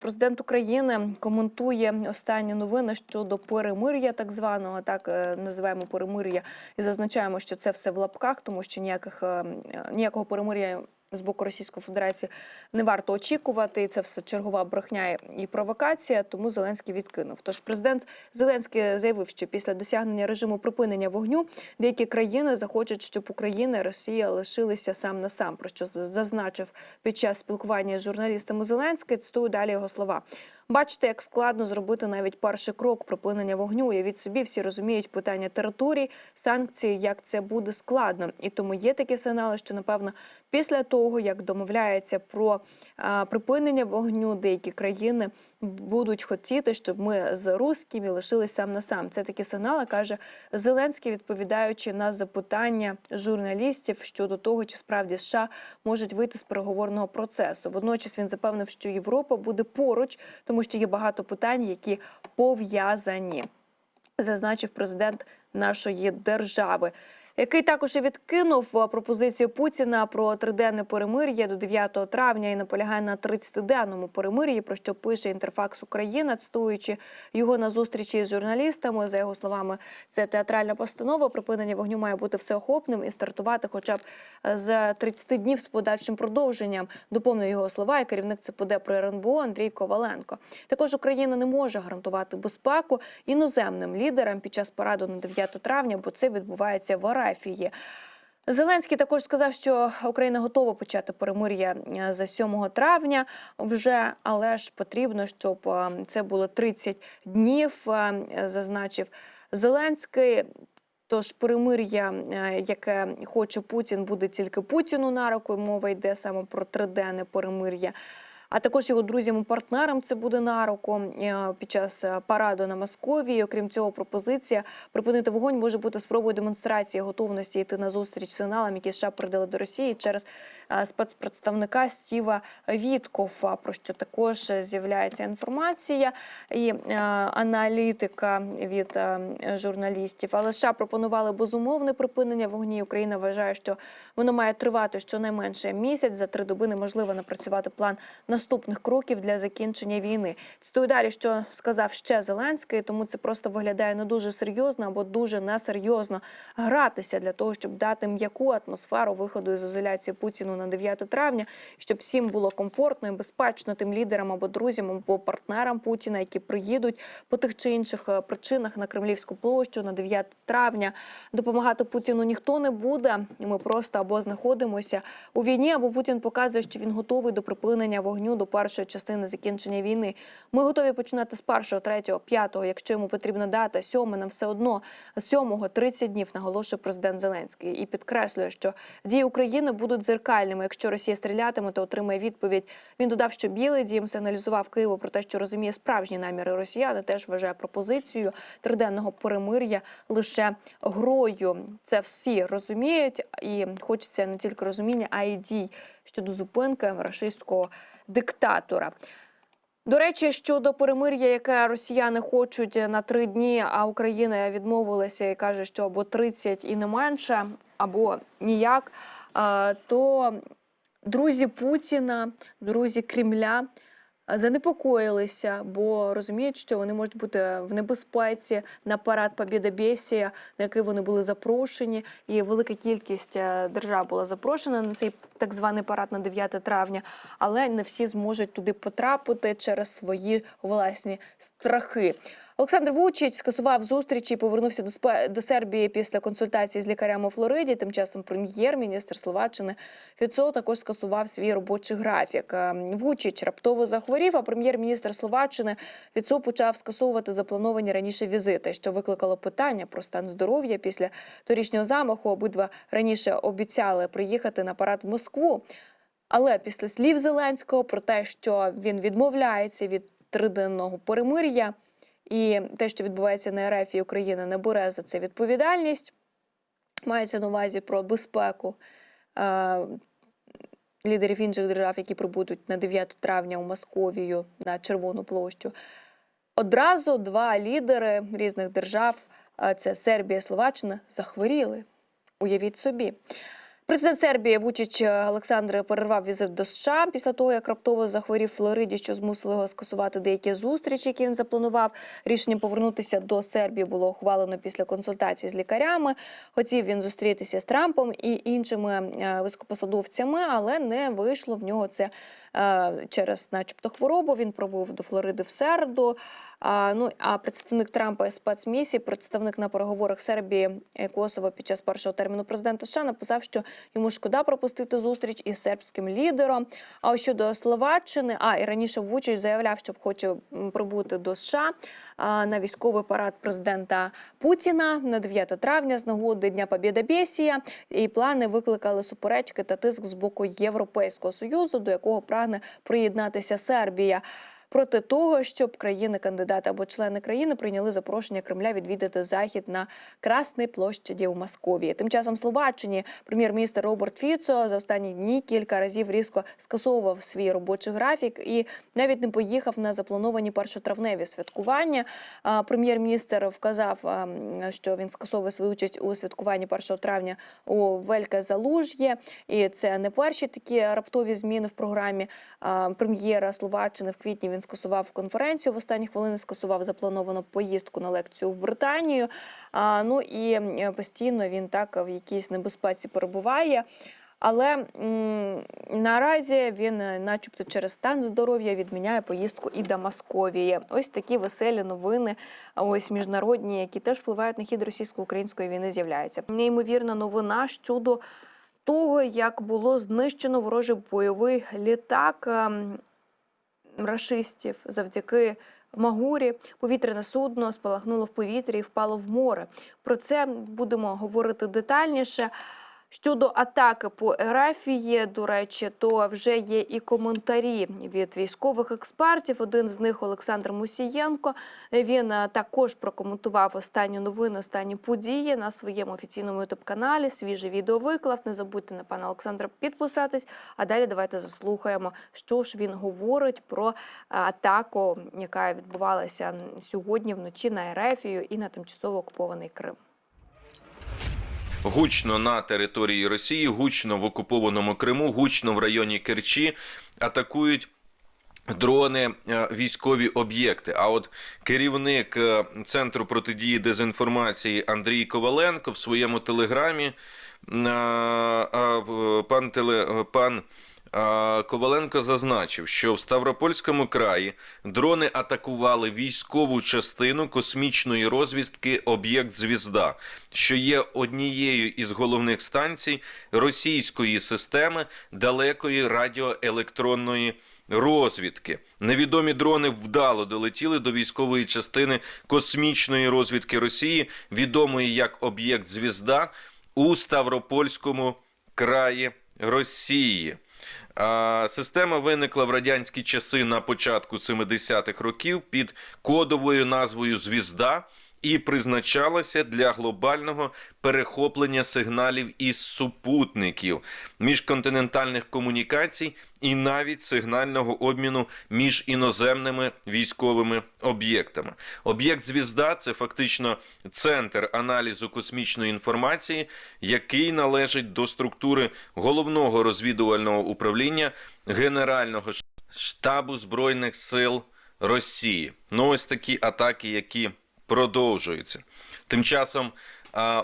Президент України коментує останні новини щодо перемир'я, так званого, так е, називаємо перемир'я, і зазначаємо, що це все в лапках, тому що ніяких е, ніякого перемир'я з боку Російської Федерації не варто очікувати. Це все чергова брехня і провокація. Тому Зеленський відкинув. Тож президент Зеленський заявив, що після досягнення режиму припинення вогню деякі країни захочуть, щоб Україна і Росія лишилися сам на сам. Про що зазначив під час спілкування з журналістами Зеленський. Цитую далі його слова. Бачите, як складно зробити навіть перший крок припинення вогню. Уявіть собі, всі розуміють питання територій, санкції, як це буде складно. І тому є такі сигнали, що напевно після того, як домовляється про а, припинення вогню, деякі країни будуть хотіти, щоб ми з русскими лишились сам на сам. Це такі сигнали, каже Зеленський, відповідаючи на запитання журналістів щодо того, чи справді США можуть вийти з переговорного процесу. Водночас він запевнив, що Європа буде поруч, тому що є багато питань, які пов'язані, зазначив президент нашої держави. Який також і відкинув е, пропозицію Путіна про триденне перемир'я до 9 травня і наполягає на 30-денному перемир'ї, про що пише інтерфакс Україна, цитуючи його на зустрічі з журналістами. За його словами, це театральна постанова. Припинення вогню має бути всеохопним і стартувати, хоча б е, з 30 днів з подальшим продовженням. Доповнив його слова і керівник ЦПД при РНБО Андрій Коваленко. Також Україна не може гарантувати безпеку іноземним лідерам під час параду на 9 травня, бо це відбувається в Арафії. Зеленський також сказав, що Україна готова почати перемир'я е, за 7 травня вже, але ж потрібно, щоб е, це було 30 днів, е, зазначив Зеленський. Тож перемир'я, яке хоче Путін, буде тільки Путіну на руку. Мова йде саме про триденне перемир'я. А також його друзям і партнерам це буде на руку під час параду на Московії. Окрім цього, пропозиція припинити вогонь може бути спробою демонстрації готовності йти на зустріч сигналам, які США передали до Росії через спецпредставника Стіва Віткофа. Про що також з'являється інформація і аналітика від журналістів. Але США пропонували безумовне припинення вогні. Україна вважає, що воно має тривати щонайменше місяць. За три доби неможливо напрацювати план наступних кроків для закінчення війни. Цитую далі, що сказав ще Зеленський, тому це просто виглядає не дуже серйозно або дуже несерйозно гратися для того, щоб дати м'яку атмосферу виходу із ізоляції Путіну на 9 травня, щоб всім було комфортно і безпечно тим лідерам або друзям або партнерам Путіна, які приїдуть по тих чи інших е, причинах на Кремлівську площу на 9 травня. Допомагати Путіну ніхто не буде. І ми просто або знаходимося у війні, або Путін показує, що він готовий до припинення вогню до першої частини закінчення війни. Ми готові починати з першого, третього, п'ятого, якщо йому потрібна дата, сьоме нам все одно сьомого 30 днів наголошує президент Зеленський і підкреслює, що дії України будуть зеркальними. Якщо Росія стрілятиме, то отримає відповідь. Він додав, що Білий Дім сигналізував Києву про те, що розуміє справжні наміри Росіяни. Теж вважає пропозицію триденного перемир'я лише грою. Це всі розуміють, і хочеться не тільки розуміння, а й дій щодо зупинки рашистського диктатора. До речі, щодо перемир'я, яке росіяни хочуть на три дні, а Україна відмовилася і каже, що або 30 і не менше, або ніяк, то друзі Путіна, друзі Кремля занепокоїлися, бо розуміють, що вони можуть бути в небезпеці на парад Побєдобєсія, на який вони були запрошені, і велика кількість е, держав була запрошена на цей так званий парад на 9 травня, але не всі зможуть туди потрапити через свої власні страхи. Олександр Вучич скасував зустрічі і повернувся до спе... до Сербії після консультації з лікарями у Флориді. Тим часом прем'єр-міністр Словаччини Фіцо також скасував свій робочий графік. Е, Вучич раптово захворів. А прем'єр-міністр Словаччини Фіцо почав скасовувати заплановані раніше візити, що викликало питання про стан здоров'я після торішнього замаху. Обидва раніше обіцяли приїхати на парад в Москву. Але після слів Зеленського про те, що він відмовляється від триденного перемир'я. І те, що відбувається на РФ і Україна не бере за це відповідальність. Мається на увазі про безпеку е, лідерів інших держав, які прибудуть на 9 травня у Московію на Червону площу. Одразу два лідери різних держав це Сербія, Словаччина, захворіли. Уявіть собі. Президент Сербії Вучич Олександр перервав візит до США після того, як раптово захворів Флориді, що змусило його скасувати деякі зустрічі, які він запланував. Рішення повернутися до Сербії було ухвалено після консультацій з лікарями. Хотів він зустрітися з Трампом і іншими е, високопосадовцями, але не вийшло в нього це е, через, начебто, хворобу. Він пробув до Флориди в середу. А, ну а представник Трампа спецмісії, представник на переговорах Сербії і Косово під час першого терміну президента США написав, що йому шкода пропустити зустріч із сербським лідером. А ось щодо Словаччини, а і раніше Вучич заявляв, що хоче прибути до США а, на військовий парад президента Путіна на 9 травня з нагоди Дня Побєда Бесія. І плани викликали суперечки та тиск з боку Європейського союзу, до якого прагне приєднатися Сербія проти того, щоб країни-кандидати або члени країни прийняли запрошення Кремля відвідати захід на Красній площаді у Московії. Тим часом Словаччині прем'єр-міністр Роберт Фіцо за останні дні кілька разів різко скасовував свій робочий графік і навіть не поїхав на заплановані першотравневі святкування. Прем'єр-міністр вказав, що він скасовує свою участь у святкуванні 1 травня у Вельке Залуж'є. І це не перші такі раптові зміни в програмі прем'єра Словаччини. В квітні він скасував конференцію. В останні хвилини скасував заплановану поїздку на лекцію в Британію. А, ну і постійно він так в якійсь небезпеці перебуває. Але м, наразі він, е, начебто, через стан здоров'я відміняє поїздку і до Московії. Ось такі веселі новини, ось міжнародні, які теж впливають на хід російсько-української війни, з'являються. Неймовірна новина щодо того, як було знищено ворожий бойовий літак ем, рашистів завдяки. Магурі повітряне судно спалахнуло в повітрі і впало в море. Про це будемо говорити детальніше. Щодо атаки по Ерафії, до речі, то вже є і коментарі від військових експертів. Один з них Олександр Мусієнко. Він е, також прокоментував останні новини, останні події на своєму офіційному ютуб каналі. Свіже відео виклав. Не забудьте на пана Олександра підписатись. А далі давайте заслухаємо, що ж він говорить про е, атаку, яка відбувалася сьогодні вночі на Ерефію і на тимчасово окупований Крим. Гучно на території Росії, гучно в окупованому Криму, гучно в районі Керчі атакують. Дрони е, військові об'єкти. А от керівник е, центру протидії дезінформації Андрій Коваленко в своєму телеграмі е, пан теле пан. Коваленко зазначив, що в Ставропольському краї дрони атакували військову частину космічної розвідки об'єкт Звізда, що є однією із головних станцій російської системи далекої радіоелектронної розвідки. Невідомі дрони вдало долетіли до військової частини космічної розвідки Росії, відомої як об'єкт Звізда у Ставропольському краї Росії. Система виникла в радянські часи на початку 70-х років під кодовою назвою Звізда і призначалася для глобального перехоплення сигналів із супутників, міжконтинентальних комунікацій і навіть сигнального обміну між іноземними військовими об'єктами. Об'єкт Звізда це фактично центр аналізу космічної інформації, який належить до структури головного розвідувального управління Генерального штабу збройних сил Росії. Ну ось такі атаки, які продовжуються. Тим часом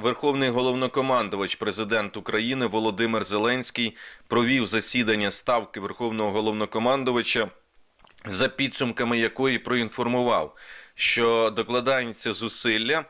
Верховний головнокомандувач, президент України Володимир Зеленський провів засідання ставки Верховного головнокомандувача, за підсумками якої проінформував, що докладаються зусилля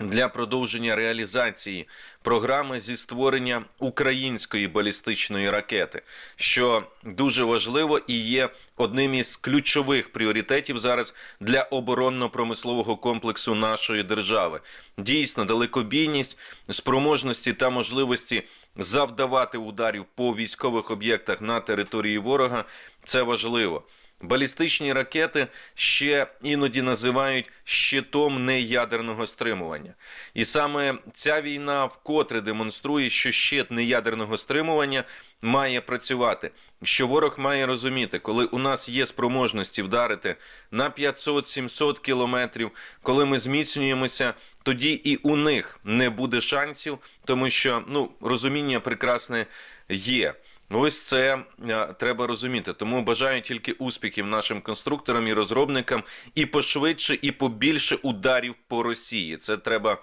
для продовження реалізації програми зі створення української балістичної ракети, що дуже важливо і є одним із ключових пріоритетів зараз для оборонно-промислового комплексу нашої держави. Дійсно, далекобійність, спроможності та можливості завдавати ударів по військових об'єктах на території ворога це важливо. Балістичні ракети ще іноді називають щитом неядерного стримування. І саме ця війна вкотре демонструє, що щит неядерного стримування має працювати. Що ворог має розуміти, коли у нас є спроможності вдарити на 500-700 кілометрів, коли ми зміцнюємося, тоді і у них не буде шансів, тому що ну розуміння прекрасне є. Ось це е, треба розуміти. Тому бажаю тільки успіхів нашим конструкторам і розробникам, і пошвидше, і побільше ударів по Росії. Це треба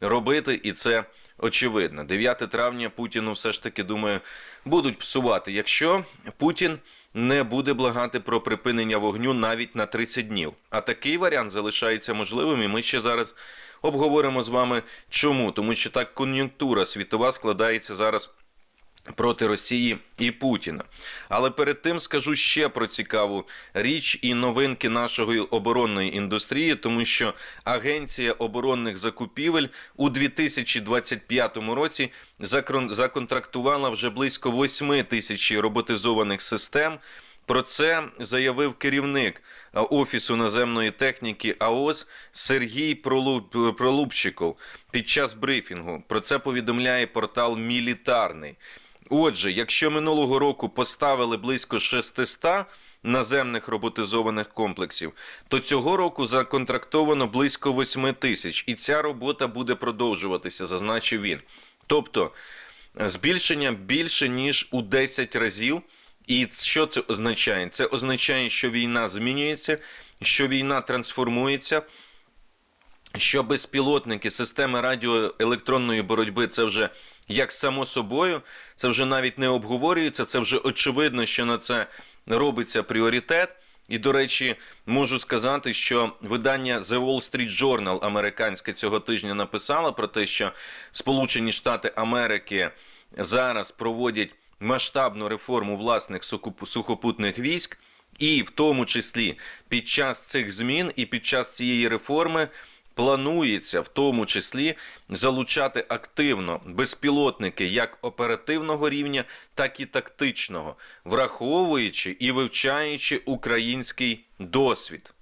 робити, і це очевидно. 9 травня Путіну все ж таки думаю будуть псувати, якщо Путін не буде благати про припинення вогню навіть на 30 днів. А такий варіант залишається можливим, і ми ще зараз обговоримо з вами чому. Тому що так кон'юнктура світова складається зараз проти Росії і Путіна. Але перед тим скажу ще про цікаву річ і новинки нашої оборонної індустрії, тому що Агенція оборонних закупівель у 2025 році законтрактувала вже близько 8 тисяч роботизованих систем. Про це заявив керівник Офісу наземної техніки АОС Сергій Пролуб- Пролубчиков під час брифінгу. Про це повідомляє портал Мілітарний. Отже, якщо минулого року поставили близько 600 наземних роботизованих комплексів, то цього року законтрактовано близько 8 тисяч, і ця робота буде продовжуватися, зазначив він. Тобто збільшення більше ніж у 10 разів. І що це означає? Це означає, що війна змінюється, що війна трансформується, що безпілотники, системи радіоелектронної боротьби це вже як само собою, це вже навіть не обговорюється, це вже очевидно, що на це робиться пріоритет. І, до речі, можу сказати, що видання The Wall Street Journal американське цього тижня написало про те, що Сполучені Штати Америки зараз проводять масштабну реформу власних сухопутних військ, і в тому числі під час цих змін і під час цієї реформи планується в тому числі залучати активно безпілотники як оперативного рівня, так і тактичного, враховуючи і вивчаючи український досвід.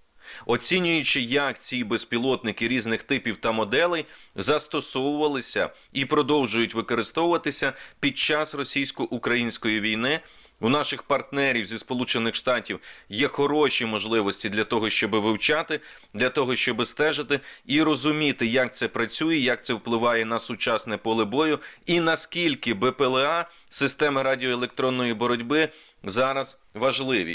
Оцінюючи, як ці безпілотники різних типів та моделей застосовувалися і продовжують використовуватися під час російсько-української війни, у наших партнерів зі Сполучених Штатів є хороші можливості для того, щоб вивчати, для того, щоб стежити і розуміти, як це працює, як це впливає на сучасне поле бою, і наскільки БПЛА системи радіоелектронної боротьби зараз важливі.